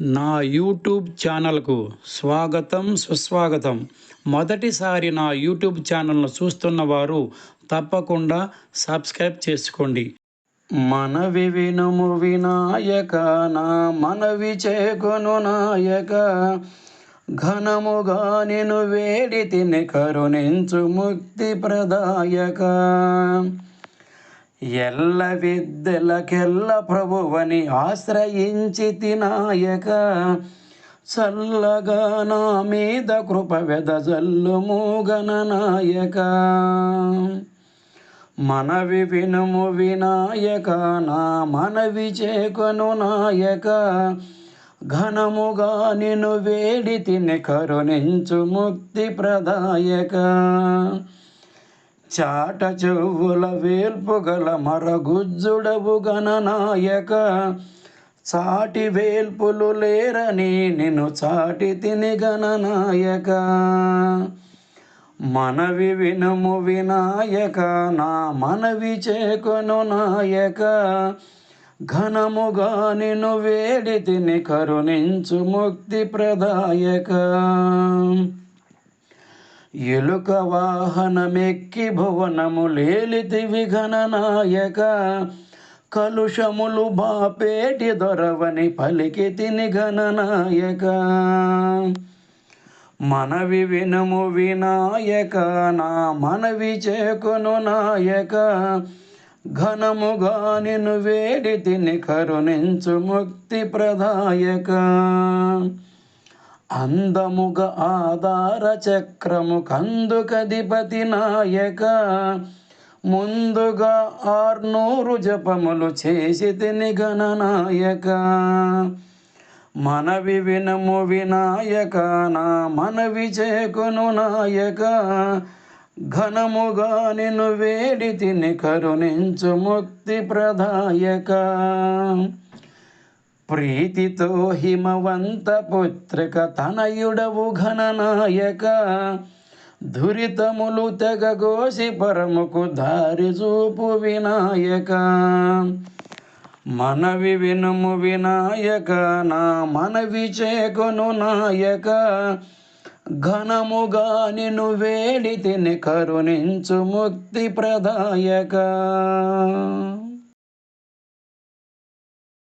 నా యూట్యూబ్ ఛానల్కు స్వాగతం సుస్వాగతం. మొదటిసారి నా యూట్యూబ్ ఛానల్ను చూస్తున్న వారు తప్పకుండా సబ్స్క్రైబ్ చేసుకోండి. మనవి వినుము వినాయక నా మనవి చేకొను నాయక. ఘనముగా నేను వేడి తిని కరుణించు ముక్తి ప్రదాయక. ఎల్ల విద్యలకెల్ల ప్రభువని ఆశ్రయించి తినాయక. చల్లగా నా మీద కృప వెదజల్లుము గణనాయక మనవి వినుము వినాయక నా మనవి చేకొను నాయక. ఘనముగా నిన్ను వేడి తిని కరుణించు ముక్తి ప్రదాయక. చాట చెవుల వేల్పు గల మరగుజ్జుడవు గణనాయక చాటి వేల్పులు లేరని నిన్ను చాటి తిని గణనాయక మనవి వినుము వినాయక నా మనవి చేకొను నాయక. ఘనముగా నిన్ను వేడి తిని కరుణించు ముక్తి ప్రదాయక. ఎలుక వాహనమెక్కి భువనము లేలితివి ఘననాయక. కలుషములు బాపేటి దొరవని పలికి తిని ఘననాయక. మనవి వినుము వినాయక నా మనవి చేకును నాయక. ఘనముగా నిన్ను వేడి తిని కరుణించు ముక్తి ప్రదాయక. అందముగ ఆధార చక్రము కందుకధిపతి నాయక. ముందుగా ఆర్నూరు జపములు చేసి తిని గణనాయక మనవి వినము వినాయక నా మనవి చేకును నాయక. ఘనముగా నిన్ను వేడి తిని కరుణించు ముక్తి ప్రదాయక. ప్రీతితో హిమవంత పుత్రిక తనయుడవు ఘననాయక ధురితములు తెగగోసి పరముకు దారి చూపు వినాయక. మనవి వినుము వినాయక నా మనవి చేకొను నాయక. ఘనముగా నిన్ను వేడితిని కరుణించు ముక్తి ప్రదాయక.